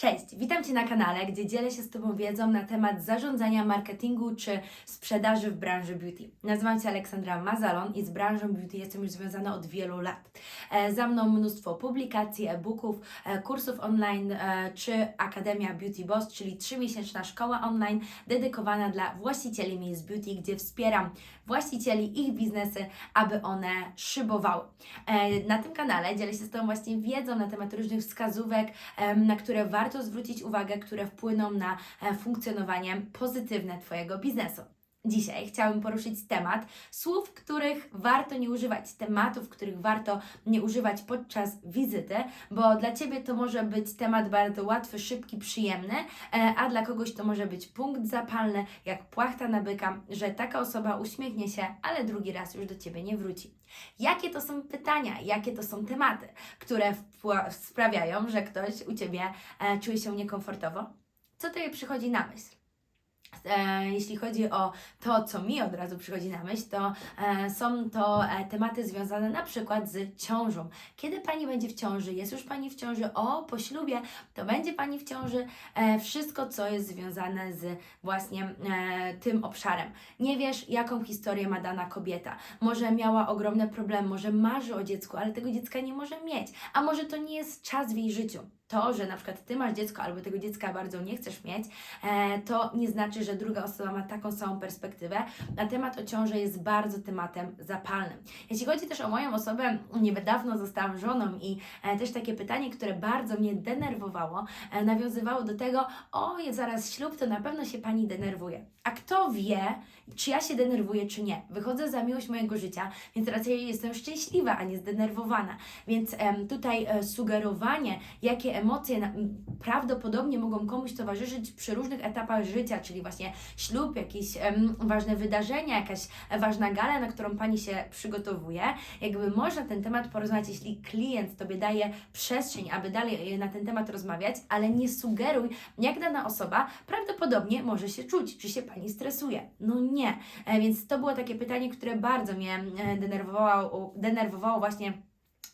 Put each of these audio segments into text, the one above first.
Cześć, witam Cię na kanale, gdzie dzielę się z Tobą wiedzą na temat zarządzania marketingu czy sprzedaży w branży beauty. Nazywam się Aleksandra Mazalon i z branżą beauty jestem już związana od wielu lat. E, Za mną mnóstwo publikacji, e-booków, e, kursów online e, czy Akademia Beauty Boss, czyli trzymiesięczna szkoła online dedykowana dla właścicieli miejsc beauty, gdzie wspieram właścicieli, ich biznesy, aby one szybowały. E, Na tym kanale dzielę się z Tobą właśnie wiedzą na temat różnych wskazówek, em, na które warto zwrócić uwagę, które wpłyną na e, funkcjonowanie pozytywne Twojego biznesu. Dzisiaj chciałabym poruszyć temat słów, których warto nie używać, tematów, których warto nie używać podczas wizyty, bo dla Ciebie to może być temat bardzo łatwy, szybki, przyjemny, e, a dla kogoś to może być punkt zapalny, jak płachta na byka, że taka osoba uśmiechnie się, ale drugi raz już do Ciebie nie wróci. Jakie to są pytania, jakie to są tematy, które sprawiają, że ktoś u Ciebie e, czuje się niekomfortowo? Co Tobie przychodzi na myśl? E, jeśli chodzi o to, co mi od razu przychodzi na myśl, to e, są to e, tematy związane na przykład z ciążą. Kiedy Pani będzie w ciąży? Jest już Pani w ciąży? O, po ślubie to będzie Pani w ciąży. Wszystko, co jest związane z właśnie tym obszarem. Nie wiesz, jaką historię ma dana kobieta. Może miała ogromne problemy, może marzy o dziecku, ale tego dziecka nie może mieć. A może to nie jest czas w jej życiu. To, że na przykład Ty masz dziecko albo tego dziecka bardzo nie chcesz mieć, e, to nie znaczy, że druga osoba ma taką samą perspektywę. A temat o ciąży jest bardzo tematem zapalnym. Jeśli chodzi też o moją osobę, niedawno zostałam żoną i e, też takie pytanie, które bardzo mnie denerwowało, e, nawiązywało do tego, o, zaraz ślub, to na pewno się Pani denerwuje. A kto wie, czy ja się denerwuję, czy nie? Wychodzę za miłość mojego życia, więc raczej jestem szczęśliwa, a nie zdenerwowana. Więc tutaj sugerowanie, jakie emocje prawdopodobnie mogą komuś towarzyszyć przy różnych etapach życia, czyli właśnie ślub, jakieś em, ważne wydarzenia, jakaś ważna gala, na którą Pani się przygotowuje. Jakby można ten temat porozmawiać, jeśli klient Tobie daje przestrzeń, aby dalej e, na ten temat rozmawiać, ale nie sugeruj, jak dana osoba prawdopodobnie może się czuć, czy się Pani stresuje. No nie. E, więc to było takie pytanie, które bardzo mnie e, denerwowało, denerwowało właśnie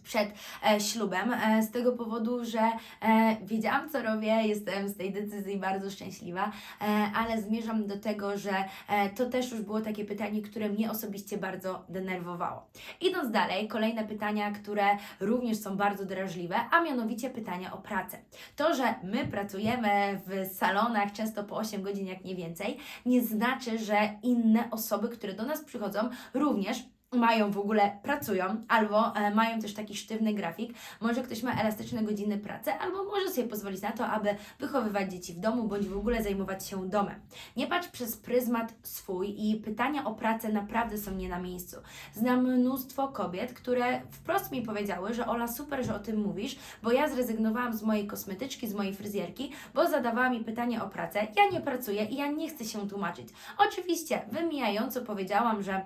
przed e, ślubem, e, z tego powodu, że e, wiedziałam, co robię, jestem z tej decyzji bardzo szczęśliwa, e, ale zmierzam do tego, że e, to też już było takie pytanie, które mnie osobiście bardzo denerwowało. Idąc dalej, kolejne pytania, które również są bardzo drażliwe, a mianowicie pytania o pracę. To, że my pracujemy w salonach często po 8 godzin, jak nie więcej, nie znaczy, że inne osoby, które do nas przychodzą, również mają w ogóle, pracują, albo e, mają też taki sztywny grafik. Może ktoś ma elastyczne godziny pracy, albo może sobie pozwolić na to, aby wychowywać dzieci w domu, bądź w ogóle zajmować się domem. Nie patrz przez pryzmat swój i pytania o pracę naprawdę są nie na miejscu. Znam mnóstwo kobiet, które wprost mi powiedziały, że Ola, super, że o tym mówisz, bo ja zrezygnowałam z mojej kosmetyczki, z mojej fryzjerki, bo zadawała mi pytanie o pracę. Ja nie pracuję i ja nie chcę się tłumaczyć. Oczywiście, wymijająco powiedziałam, że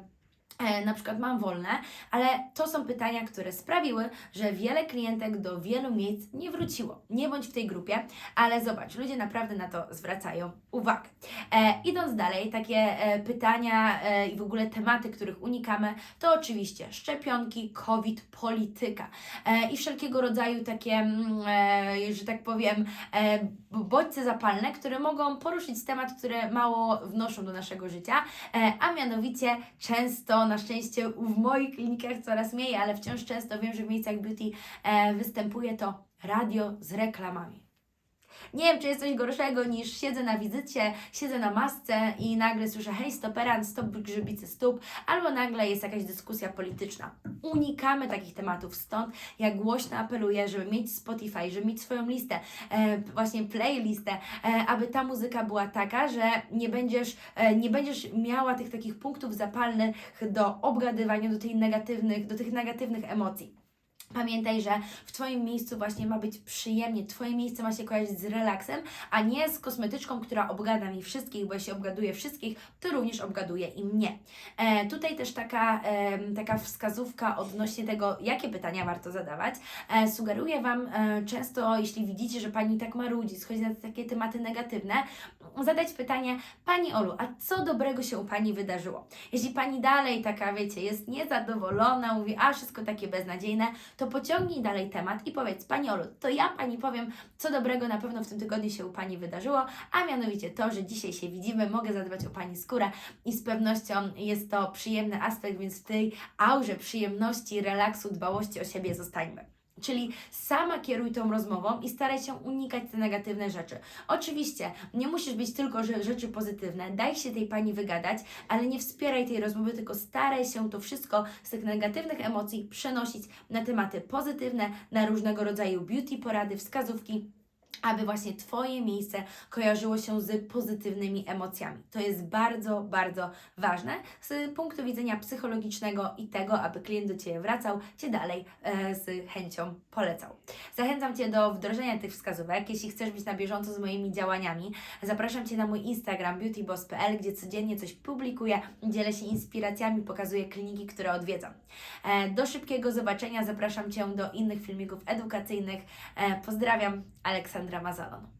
na przykład mam wolne, ale to są pytania, które sprawiły, że wiele klientek do wielu miejsc nie wróciło. Nie bądź w tej grupie, ale zobacz, ludzie naprawdę na to zwracają uwagę. E, idąc dalej, takie e, pytania e, i w ogóle tematy, których unikamy, to oczywiście szczepionki, COVID, polityka e, i wszelkiego rodzaju takie, mm, e, że tak powiem, e, bodźce zapalne, które mogą poruszyć temat, które mało wnoszą do naszego życia, e, a mianowicie często, na szczęście w moich klinikach coraz mniej, ale wciąż często wiem, że w miejscach beauty e, występuje to radio z reklamami. Nie wiem, czy jest coś gorszego niż siedzę na wizycie, siedzę na masce i nagle słyszę hej stoperan, stop grzybicy stóp, albo nagle jest jakaś dyskusja polityczna. Unikamy takich tematów, stąd ja głośno apeluję, żeby mieć Spotify, żeby mieć swoją listę, e, właśnie playlistę, e, aby ta muzyka była taka, że nie będziesz, e, nie będziesz miała tych takich punktów zapalnych do obgadywania, do, tej negatywnych, do tych negatywnych emocji. Pamiętaj, że w Twoim miejscu właśnie ma być przyjemnie, Twoje miejsce ma się kojarzyć z relaksem, a nie z kosmetyczką, która obgada mi wszystkich, bo jeśli obgaduje wszystkich, to również obgaduje i mnie. E, tutaj też taka, em, taka wskazówka odnośnie tego, jakie pytania warto zadawać. E, sugeruję Wam e, często, jeśli widzicie, że Pani tak marudzi, schodzi na takie tematy negatywne, zadać pytanie, Pani Olu, a co dobrego się u Pani wydarzyło? Jeśli Pani dalej taka, wiecie, jest niezadowolona, mówi, a wszystko takie beznadziejne, to pociągnij dalej temat i powiedz, Pani Olu, to ja Pani powiem, co dobrego na pewno w tym tygodniu się u Pani wydarzyło, a mianowicie to, że dzisiaj się widzimy, mogę zadbać o Pani skórę i z pewnością jest to przyjemny aspekt, więc w tej aurze przyjemności, relaksu, dbałości o siebie zostańmy. Czyli sama kieruj tą rozmową i staraj się unikać te negatywne rzeczy. Oczywiście nie musisz być tylko rzeczy pozytywne, daj się tej pani wygadać, ale nie wspieraj tej rozmowy, tylko staraj się to wszystko z tych negatywnych emocji przenosić na tematy pozytywne, na różnego rodzaju beauty porady, wskazówki aby właśnie Twoje miejsce kojarzyło się z pozytywnymi emocjami. To jest bardzo, bardzo ważne z punktu widzenia psychologicznego i tego, aby klient do Ciebie wracał, Cię dalej e, z chęcią polecał. Zachęcam Cię do wdrożenia tych wskazówek. Jeśli chcesz być na bieżąco z moimi działaniami, zapraszam Cię na mój Instagram beautyboss.pl, gdzie codziennie coś publikuję, dzielę się inspiracjami, pokazuję kliniki, które odwiedzam. E, do szybkiego zobaczenia zapraszam Cię do innych filmików edukacyjnych. E, pozdrawiam, Aleksandra Mazalon.